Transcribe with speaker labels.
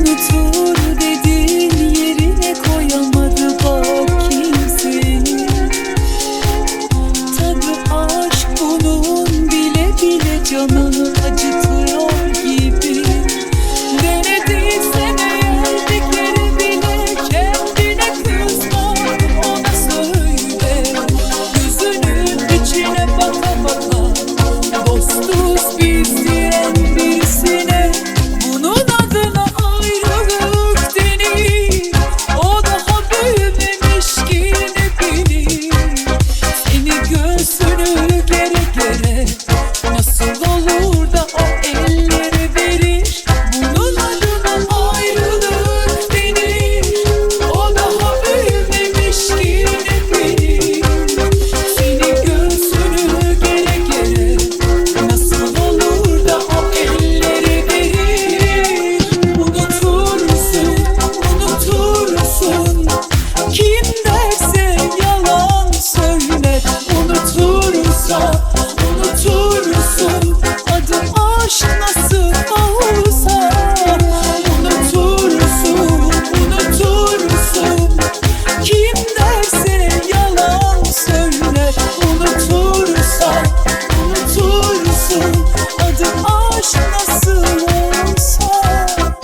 Speaker 1: unutur dedin yerine koyamadı bak kimse. Tabi aşk bunun bile bile canını soul.